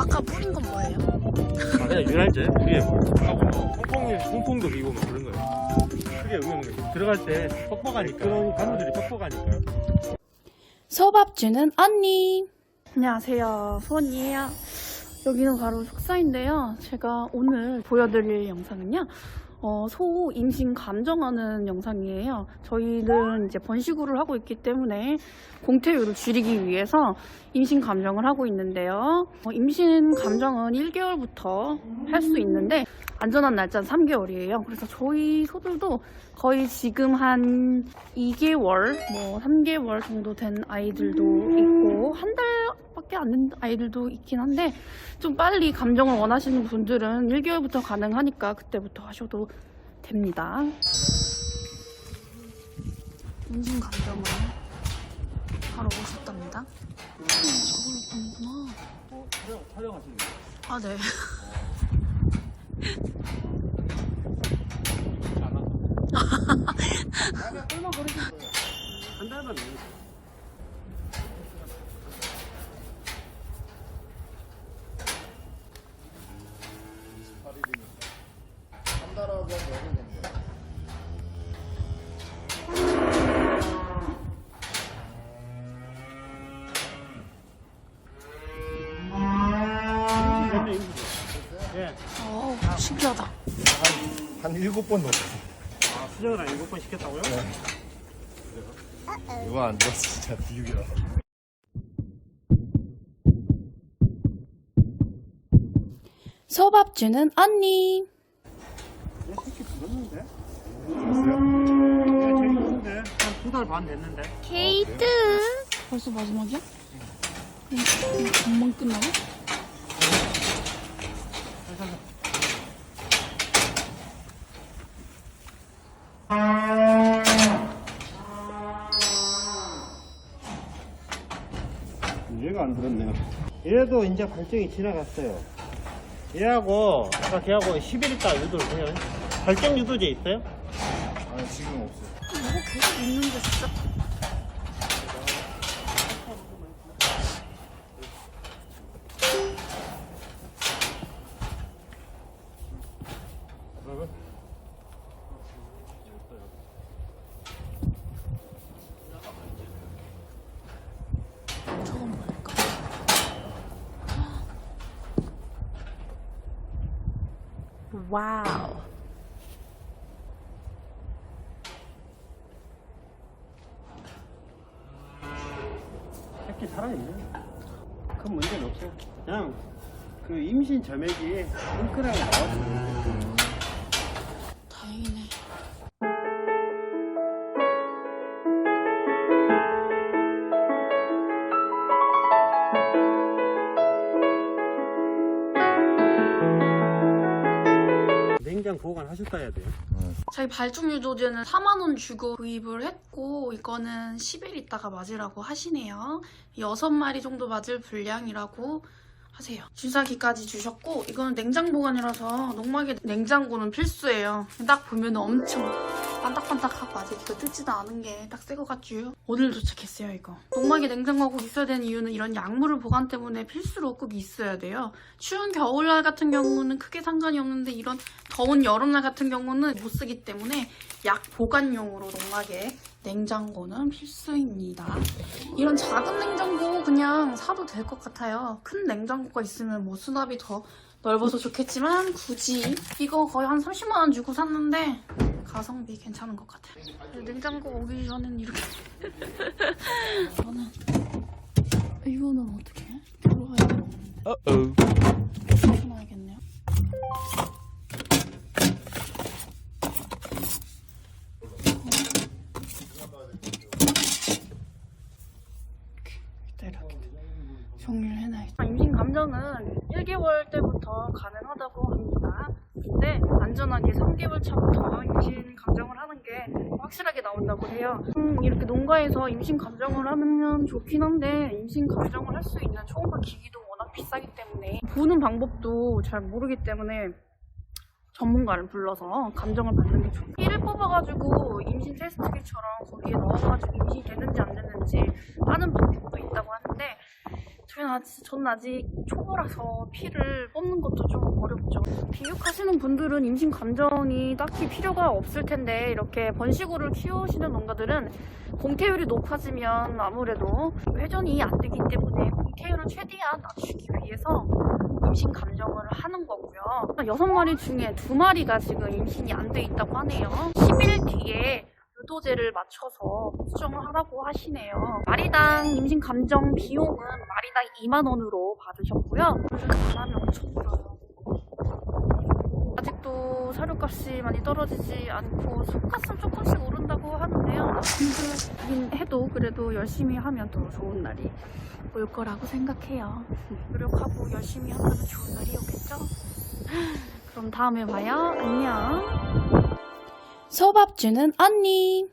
아까 뿌린 건 뭐예요? 아, 그냥 유날제 위에 하고 뭐 퐁퐁이 퐁퐁도 비고 막 그런 거예요. 그게 의미는 거예요. 들어갈 때 퍽퍽하니까 그런 간들이 퍽퍽하니까. 소밥 주는 언니. 안녕하세요. 수원이에요. 여기는 바로 속사인데요. 제가 오늘 보여드릴 영상은요. 어, 소 임신 감정하는 영상이에요. 저희는 이제 번식우를 하고 있기 때문에 공태율을 줄이기 위해서 임신 감정을 하고 있는데요. 어, 임신 감정은 1개월부터 할 수 있는데 안전한 날짜는 3개월이에요. 그래서 저희 소들도 거의 지금 한 2개월, 뭐 3개월 정도 된 아이들도 있고 한 달 밖에 안된 아이들도 있긴 한데 좀 빨리 감정을 원하시는 분들은 1개월부터 가능하니까 그때부터 하셔도 됩니다. 임신 감정을 하러 오셨답니다. 음, 저걸로 보는구나. 또 촬영, 촬영하시는 거예요? 아, 네. 한 달만 내 어 신기하다. 한 일곱 번 넣었어. 아, 수정을 한 일곱 번 시켰다고요? 이거 안 들었어, 진짜 비육이라. 소밥 주는 언니. 예, 재밌는데? 한 두 달 반 됐는데? 케이트. 벌써 마지막이야? 그냥 금방 끝나네? 얘가 안 들었네요. 얘도 이제 발정이 지나갔어요. 얘하고, 아까 걔하고 10일 있다 유도를 해요. 발정 유도제 있어요? 아니, 지금 없어. 이거 계속 있는데 진짜. 저건 뭘까? 와우. 새끼 살아있네. 큰 문제는 없어요. 그냥 그 임신 점액이 뭉클하게 나와주면 다행 냉장 보관하셨다 해야 돼요. 저희 발중 유도제는 4만원 주고 구입을 했고 이거는 10일 있다가 맞으라고 하시네요. 6마리 정도 맞을 분량이라고 하세요. 주사기까지 주셨고 이거는 냉장 보관이라서 농막에 냉장고는 필수예요. 딱 보면 엄청 반딱반딱하고 아직 이거 뜯지도 않은 게 딱새것 같죠 오늘 도착했어요 이거 농막에 냉장고가 꼭 있어야 되는 이유는 이런 약물 보관 때문에 필수로 꼭 있어야 돼요 추운 겨울날 같은 경우는 크게 상관이 없는데 이런 더운 여름날 같은 경우는 못 쓰기 때문에 약 보관용으로 농막에 냉장고는 필수입니다. 이런 작은 냉장고 그냥 사도 될 것 같아요. 큰 냉장고가 있으면 뭐 수납이 더 넓어서 좋겠지만 굳이 이거 거의 한 30만 원 주고 샀는데 가성비 괜찮은 것 같아요. 냉장고 오기 전엔 이렇게 저는 이거는 어떻게 해? 들어가야 되나? 조심해야겠네요. 이따 이렇게 정리를 해놔야겠다. 임신 감정은 1개월 때부터 가능하다고 합니다. 근데 안전하게 3개월 차부터 임신 감정을 하는 게 확실하게 나온다고 해요. 음, 이렇게 농가에서 임신 감정을 하면 좋긴 한데 임신 감정을 할 수 있는 초음파 기기도 워낙 비싸기 때문에 보는 방법도 잘 모르기 때문에 전문가를 불러서 감정을 받는 게 좋고 피를 뽑아가지고 임신 테스트기처럼 거기에 넣어가지고 임신이 되는지 안 되는지 하는 방법도 있다고 하는데 저는 아직, 저는 아직 초보라서 피를 뽑는 것도 좀 어렵죠. 비육하시는 분들은 임신 감정이 딱히 필요가 없을 텐데 이렇게 번식우를 키우시는 농가들은 공태율이 높아지면 아무래도 회전이 안 되기 때문에 공태율을 최대한 낮추기 위해서 임신 감정을 하는 거고요. 여섯 마리 중에 두 마리가 지금 임신이 안 돼 있다고 하네요. 10일 뒤에 유도제를 맞춰서 수정을 하라고 하시네요. 마리당 임신 감정 비용은 마리당 2만 원으로 받으셨고요. 바람이 엄청 불어요. 아직도 사료값이 많이 떨어지지 않고 속값은 조금씩 오른다고 하는데요. 힘들긴 해도 그래도 열심히 하면 더 좋은 날이 올 거라고 생각해요. 노력하고 열심히 하면 좋은 날이 오겠죠? 그럼 다음에 봐요. 안녕. 소밥 주는 언니.